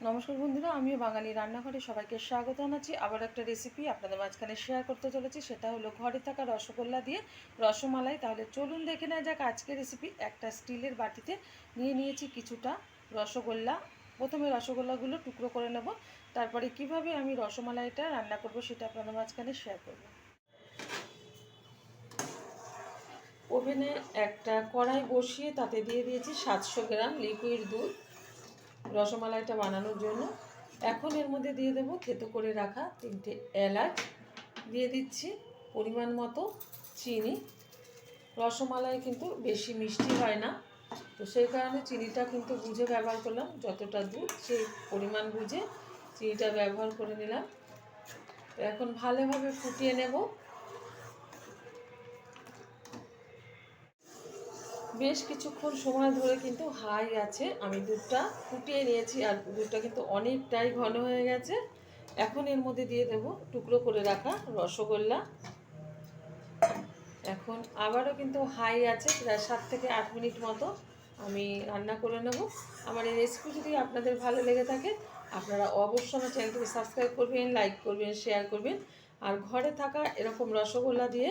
নমস্কার বন্ধুরা, আমিও বাঙালি রান্নাঘরে সবাইকে স্বাগত জানাচ্ছি। আবার একটা রেসিপি আপনাদের মাঝখানে শেয়ার করতে চলেছি, সেটা হলো ঘরে থাকা রসগোল্লা দিয়ে রসমালাই। তাহলে চলুন দেখে নেওয়া যাক আজকের রেসিপি একটা স্টিলের বাটিতে নিয়ে নিয়েছি কিছুটা রসগোল্লা। প্রথমে রসগোল্লাগুলো টুকরো করে নেব, তারপরে কীভাবে আমি রসমালাইটা রান্না করব সেটা আপনাদের মাঝখানে শেয়ার করব। ওভেনে একটা কড়াই বসিয়ে তাতে দিয়ে দিয়েছি সাতশো গ্রাম লিকুইড দুধ। রসমালাইটা বানানোর জন্য। এখন এর মধ্যে দিয়ে দেবো থেতো করে রাখা তিনটে এলাচ। দিয়ে দিচ্ছি পরিমাণ মতো চিনি। রসমালাই কিন্তু বেশি মিষ্টি হয় না। তো সেই কারণে চিনিটা কিন্তু বুঝে ব্যবহার করলাম, যতটা দুধ সেই পরিমাণ বুঝে চিনিটা ব্যবহার করে নিলাম। তো এখন ভালোভাবে ফুটিয়ে নেব। বেশ কিছুক্ষণ সময় ধরে কিন্তু হাই আছে। আমি দুধটা ফুটিয়ে নিয়েছি আর দুধটা কিন্তু অনেকটাই ঘন হয়ে গেছে। এখন এর মধ্যে দিয়ে দেব টুকরো করে রাখা রসগোল্লা। এখন আবারও কিন্তু হাই আছে, প্রায় সাত থেকে আট মিনিট মতো আমি রান্না করে নেব। আমার এই রেসিপি যদি আপনাদের ভালো লেগে থাকে, আপনারা অবশ্যই আমার চ্যানেলটিকে সাবস্ক্রাইব করবেন লাইক করবেন শেয়ার করবেন। আর ঘরে থাকা এরকম রসগোল্লা দিয়ে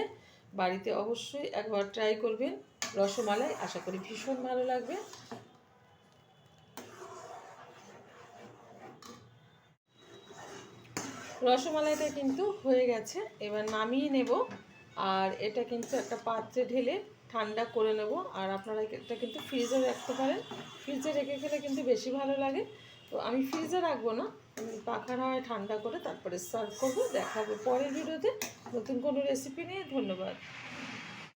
বাড়িতে অবশ্যই একবার ট্রাই করবেন। রসমালাই, আশা করি ভীষণ ভালো লাগবে। রসমালাইটা কিন্তু হয়ে গেছে, এবার নামিয়ে নেব। আর এটা কিন্তু একটা পাত্রে ঢেলে ঠান্ডা করে নেব। আর আপনারা এটা কিন্তু ফ্রিজে রাখতে পারেন। ফ্রিজে রেখে খেলে কিন্তু বেশি ভালো লাগে। তো আমি ফ্রিজে রাখব না, আমি পাখার হাওয়ায় ঠান্ডা করে তারপরে সার্ভ করব, দেখাবো পরের ভিডিওতে। নতুন কোনো রেসিপি নিয়ে, ধন্যবাদ।